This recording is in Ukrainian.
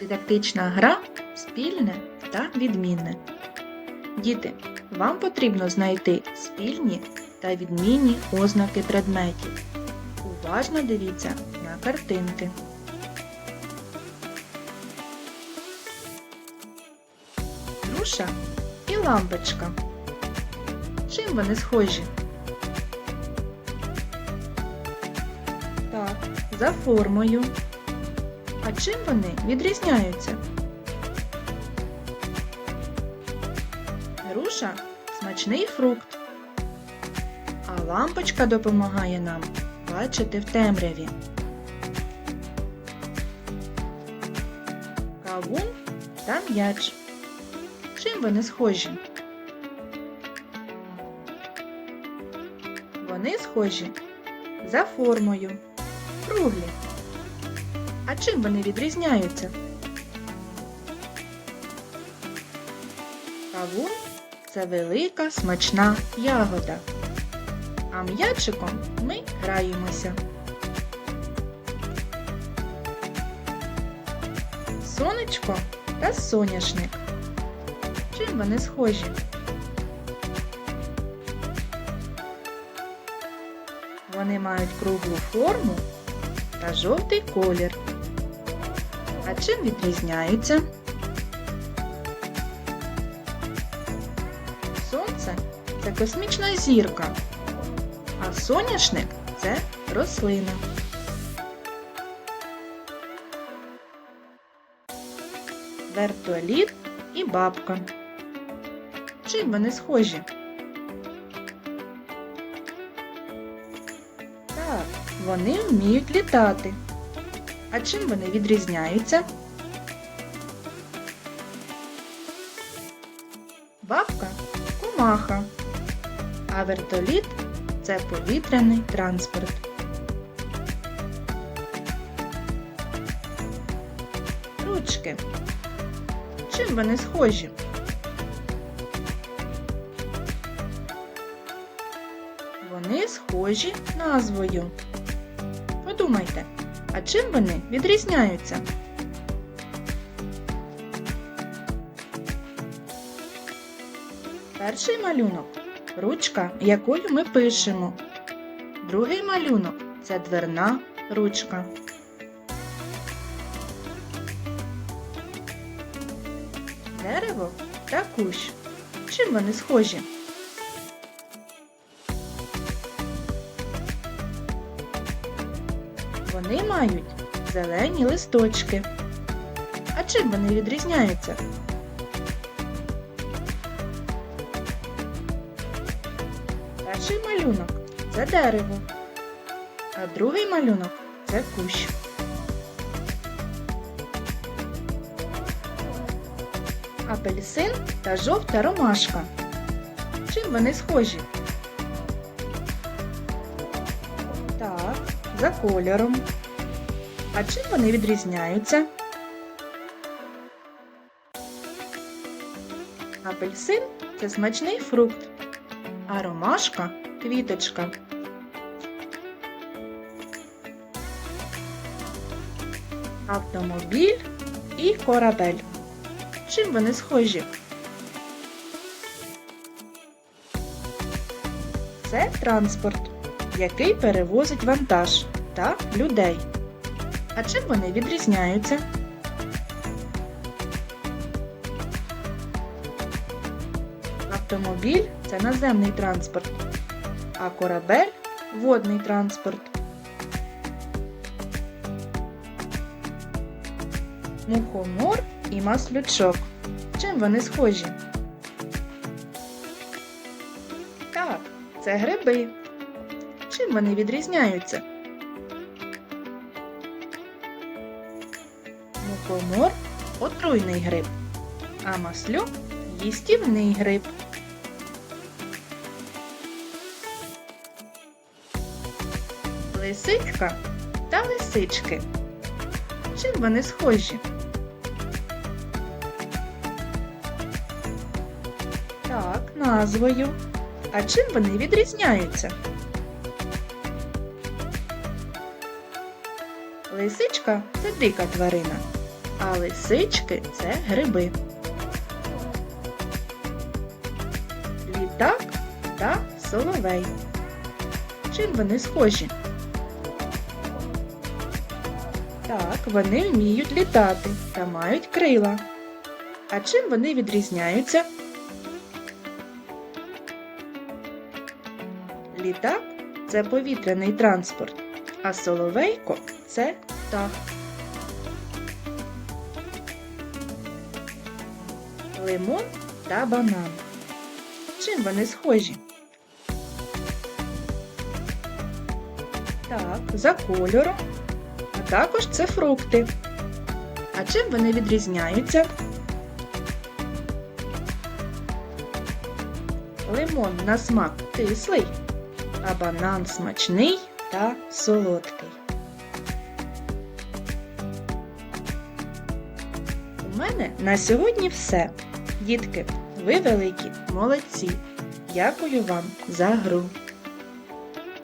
Дидактична гра спільне та відмінне. Діти, вам потрібно знайти спільні та відмінні ознаки предметів. Уважно дивіться на картинки. Груша і лампочка. Чим вони схожі? Так, за формою. А чим вони відрізняються? Груша смачний фрукт, а лампочка допомагає нам бачити в темряві. Кавун та м'яч. Чим вони схожі? Вони схожі за формою, круглі. А чим вони відрізняються? Кавун це велика смачна ягода. А м'ячиком ми граємося. Сонечко та соняшник. Чим вони схожі? Вони мають круглу форму та жовтий колір. А чим відрізняються? Сонце це космічна зірка, а соняшник це рослина. Вертоліт і бабка. Чим вони схожі? Так, вони вміють літати. А чим вони відрізняються? Бабка комаха, а вертоліт це повітряний транспорт. Ручки. Чим вони схожі? Вони схожі назвою. Подумайте, а чим вони відрізняються? Перший малюнок ручка, якою ми пишемо. Другий малюнок це дверна ручка. Дерево та кущ. Чим вони схожі? Вони мають зелені листочки. А чим вони відрізняються? Перший малюнок це дерево, а другий малюнок це кущ. Апельсин та жовта ромашка. Чим вони схожі? За кольором. А чим вони відрізняються? Апельсин це смачний фрукт, а ромашка квіточка. Автомобіль і корабель. Чим вони схожі? Це транспорт, який перевозить вантаж та людей. А чим вони відрізняються? Автомобіль це наземний транспорт, а корабель водний транспорт. Мухомор і маслючок. Чим вони схожі? Так, це гриби. Чим вони відрізняються? Мухомор отруйний гриб, а маслюк їстівний гриб. Лисичка та лисички. Чим вони схожі? Так, назвою. А чим вони відрізняються? Лисичка це дика тварина, а лисички це гриби. Літак та соловей. Чим вони схожі? Так, вони вміють літати та мають крила. А чим вони відрізняються? Літак це повітряний транспорт, а соловейко це птах. Лимон та банан. Чим вони схожі? Так, за кольором, а також це фрукти. А чим вони відрізняються? Лимон на смак кислий, а банан смачний та солодкий. У мене на сьогодні все. Дітки, ви великі, молодці. Дякую вам за гру.